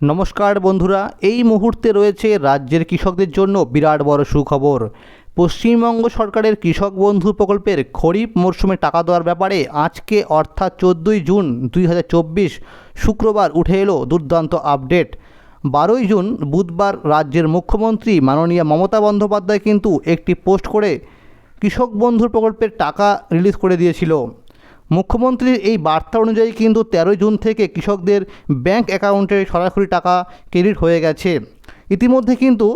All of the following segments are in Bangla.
নমস্কার বন্ধুরা, এই মুহূর্তে রয়েছে রাজ্যের কৃষকদের জন্য বিরাট বড় সুখবর। পশ্চিমবঙ্গ সরকারের কৃষক বন্ধু প্রকল্পের খরিফ মরশুমে টাকা দেওয়ার ব্যাপারে আজকে অর্থাৎ চোদ্দোই জুন দুই হাজার চব্বিশ শুক্রবার উঠে এলো দুর্দান্ত আপডেট। বারোই জুন বুধবার রাজ্যের মুখ্যমন্ত্রী মাননীয় মমতা বন্দ্যোপাধ্যায় কিন্তু একটি পোস্ট করে কৃষক বন্ধুর প্রকল্পের টাকা রিলিজ করে দিয়েছিল। মুখ্যমন্ত্রীর এই বার্তা অনুযায়ী কিন্তু তেরোই জুন থেকে কৃষকদের ব্যাংক অ্যাকাউন্টে সরাসরি টাকা ক্রেডিট হয়ে গেছে। ইতিমধ্যে কিন্তু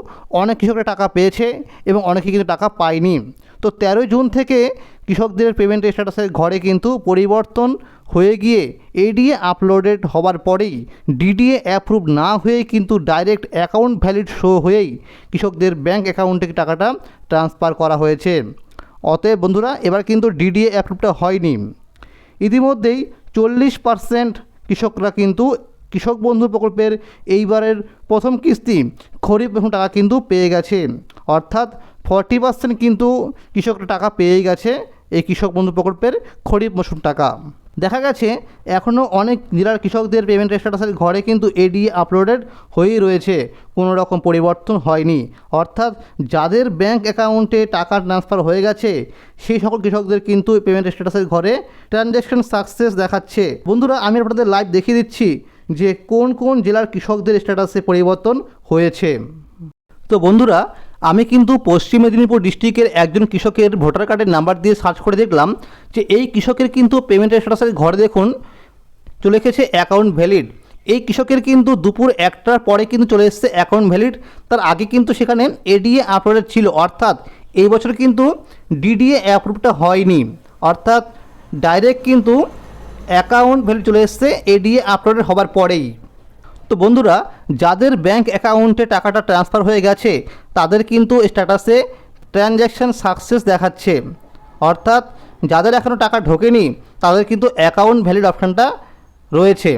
অনেক কৃষকরা টাকা পেয়েছে এবং অনেকে কিন্তু টাকা পায়নি। তো তেরোই জুন থেকে কৃষকদের পেমেন্ট স্ট্যাটাসের ঘরে কিন্তু পরিবর্তন হয়ে গিয়ে এডিএ আপলোডেড হওয়ার পরেই ডিডিএ অ্যাপ্রুভ না হয়েই কিন্তু ডাইরেক্ট অ্যাকাউন্ট ভ্যালিড শো হয়েই কৃষকদের ব্যাংক অ্যাকাউন্টে টাকাটা ট্রান্সফার করা হয়েছে। অতএব বন্ধুরা, এবার কিন্তু ডিডিএ অ্যাপ্রুভটা হয়নি। ইতিমধ্যেই চল্লিশ পার্সেন্ট কৃষকরা কিন্তু কৃষক বন্ধু প্রকল্পের এইবারের প্রথম কিস্তি, খরিফ টাকা কিন্তু পেয়ে গেছে। অর্থাৎ ফর্টি পার্সেন্ট কিন্তু কৃষকরা টাকা পেয়ে গেছে এই কৃষক বন্ধু প্রকল্পের খরিফ মৌসুম টাকা। দেখা গেছে, এখনও অনেক জেলার কৃষকদের পেমেন্ট স্ট্যাটাসের ঘরে কিন্তু এডি আপলোডেড হয়েই রয়েছে। কোনো রকম পরিবর্তন হয়নি। অর্থাৎ যাদের ব্যাংক অ্যাকাউন্টে টাকা ট্রান্সফার হয়ে গেছে, সেই সকল কৃষকদের কিন্তু পেমেন্ট স্ট্যাটাসের ঘরে ট্রানজ্যাকশন সাকসেস দেখাচ্ছে। বন্ধুরা, আমি আপনাদের লাইভ দেখিয়ে দিচ্ছি যে কোন কোন জেলার কৃষকদের স্ট্যাটাসে পরিবর্তন হয়েছে। তো বন্ধুরা আমি কিন্তু পশ্চিম মেদিনীপুর ডিস্ট্রিক্টের একজন কৃষকের ভোটার কার্ডের নাম্বার দিয়ে সার্চ করে দেখলাম যে এই কৃষকের কিন্তু পেমেন্টের স্ট্যাটাসের ঘরে দেখুন, চলে এসেছে অ্যাকাউন্ট ভ্যালিড এই কৃষকের কিন্তু দুপুর একটার পরে কিন্তু চলে এসেছে অ্যাকাউন্ট ভ্যালিড তার আগে কিন্তু সেখানে এডিএ আপলোডেড ছিল, অর্থাৎ এই বছর কিন্তু ডিডিএ অ্যাপ্রুভটা হয়নি। অর্থাৎ ডাইরেক্ট কিন্তু অ্যাকাউন্ট ভ্যালিড চলে এসেছে এডিএ আপলোডেড হবার পরেই। তো বন্ধুরা, যাদের ব্যাংক অ্যাকাউন্টে টাকাটা ট্রান্সফার হয়ে গেছে, তাদের কিন্তু স্ট্যাটাসে ট্রানজ্যাকশান সাকসেস দেখাচ্ছে। অর্থাৎ, যাদের এখনও টাকা ঢোকেনি, তাদের কিন্তু অ্যাকাউন্ট ভ্যালিড অপশানটা রয়েছে।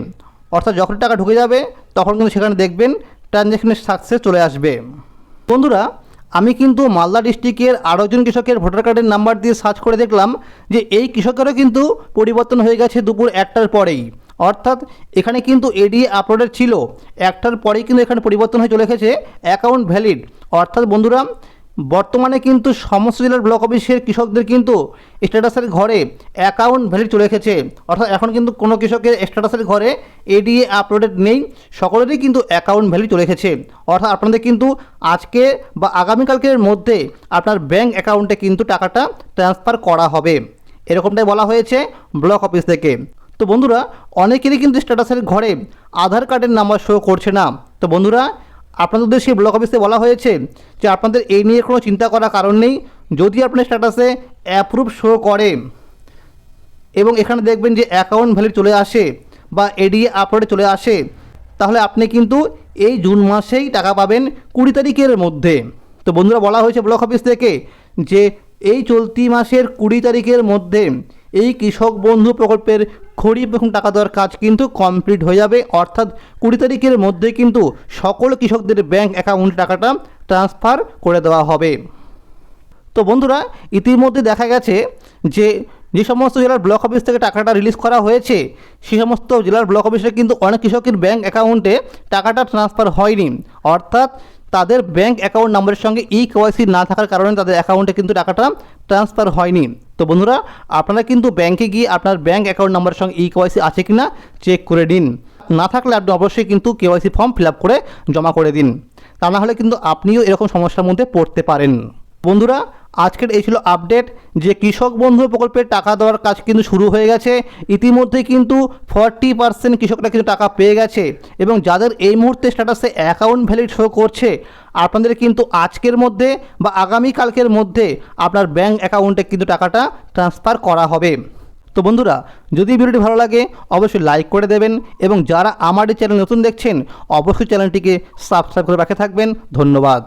অর্থাৎ, যখন টাকা ঢুকে যাবে, তখন কিন্তু সেখানে দেখবেন ট্রানজ্যাকশনের সাকসেস চলে আসবে। বন্ধুরা, আমি কিন্তু মালদা ডিস্ট্রিক্টের আরও একজন কৃষকের ভোটার কার্ডের নাম্বার দিয়ে সার্চ করে দেখলাম যে, এই কৃষকেরও কিন্তু পরিবর্তন হয়ে গেছে দুপুর একটার পরেই। অর্থাৎ এখানে কিন্তু এডি আপলোডেড ছিল। একটার পরেই কিন্তু এখানে পরিবর্তন হয়ে চলে গেছে অ্যাকাউন্ট ভ্যালিড অর্থাৎ বন্ধুরা, বর্তমানে কিন্তু সমস্ত জেলার ব্লক অফিসের কৃষকদের কিন্তু স্ট্যাটাসের ঘরে অ্যাকাউন্ট ভ্যালিড চলে এসেছে। অর্থাৎ এখন কিন্তু কোনো কৃষকের স্ট্যাটাসের ঘরে এডিএ আপলোডেড নেই। সকলেরই কিন্তু অ্যাকাউন্ট ভ্যালিড চলে এসেছে। অর্থাৎ আপনাদের কিন্তু আজকে বা আগামীকালকের মধ্যে আপনার ব্যাঙ্ক অ্যাকাউন্টে কিন্তু টাকাটা ট্রান্সফার করা হবে। এরকমটাই বলা হয়েছে ব্লক অফিস থেকে। তো বন্ধুরা, অনেকেরই কিন্তু স্ট্যাটাসের ঘরে আধার কার্ডের নাম্বার শো করছে না। তো বন্ধুরা, আপনাদের উদ্দেশ্যে ব্লক অফিসে বলা হয়েছে যে আপনাদের এই নিয়ে কোনো চিন্তা করার কারণ নেই। যদি আপনার স্ট্যাটাসে অ্যাপ্রুভ শো করে এবং এখানে দেখবেন যে অ্যাকাউন্ট ভ্যালিড চলে আসে বা এডিএ আপলোডে চলে আসে, তাহলে আপনি কিন্তু এই জুন মাসেই টাকা পাবেন কুড়ি তারিখের মধ্যে। তো বন্ধুরা, বলা হয়েছে ব্লক অফিস থেকে যে এই চলতি মাসের কুড়ি তারিখের মধ্যে এই কৃষক বন্ধু প্রকল্পের খরিফ এবং টাকা দেওয়ার কাজ কিন্তু কমপ্লিট হয়ে যাবে। অর্থাৎ কুড়ি তারিখের মধ্যে কিন্তু সকল কৃষকদের ব্যাংক অ্যাকাউন্টে টাকাটা ট্রান্সফার করে দেওয়া হবে। তো বন্ধুরা, ইতিমধ্যে দেখা গেছে যে যে সমস্ত জেলার ব্লক অফিস থেকে টাকাটা রিলিজ করা হয়েছে সেই সমস্ত জেলার ব্লক অফিসে কিন্তু অনেক কৃষকের ব্যাঙ্ক অ্যাকাউন্টে টাকাটা ট্রান্সফার হয়নি। অর্থাৎ তাদের ব্যাঙ্ক অ্যাকাউন্ট নাম্বারের সঙ্গে ই কেওয়াইসি না থাকার কারণে তাদের অ্যাকাউন্টে কিন্তু টাকাটা ট্রান্সফার হয়নি। তো বন্ধুরা, আপনারা কিন্তু ব্যাংকে গিয়ে আপনার ব্যাংক অ্যাকাউন্ট নাম্বারের সঙ্গে ই কেওয়াইসি আছে কি না চেক করে নিন না থাকলে আপনি অবশ্যই কিন্তু কেওয়াইসি ফর্ম ফিল আপ করে জমা করে দিন। তা না হলে কিন্তু আপনিও এরকম সমস্যার মধ্যে পড়তে পারেন। বন্ধুরা আজকের এই ছিল আপডেট যে কৃষক বন্ধু প্রকল্পের টাকা দেওয়ার কাজ কিন্তু শুরু হয়ে গেছে। ইতিমধ্যে কিন্তু ফর্টি পার্সেন্ট কৃষকরা কিন্তু টাকা পেয়ে গেছে এবং যাদের এই মুহূর্তে স্ট্যাটাসে অ্যাকাউন্ট ভ্যালিড শো করছে, আপনাদের কিন্তু আজকের মধ্যে বা আগামী কালকের মধ্যে আপনার ব্যাঙ্ক অ্যাকাউন্টে কিন্তু টাকাটা ট্রান্সফার করা হবে। তো বন্ধুরা, যদি ভিডিওটি ভালো লাগে, অবশ্যই লাইক করে দেবেন এবং যারা আমার এই চ্যানেল নতুন দেখছেন, অবশ্যই চ্যানেলটিকে সাবস্ক্রাইব করে রাখে থাকবেন। ধন্যবাদ।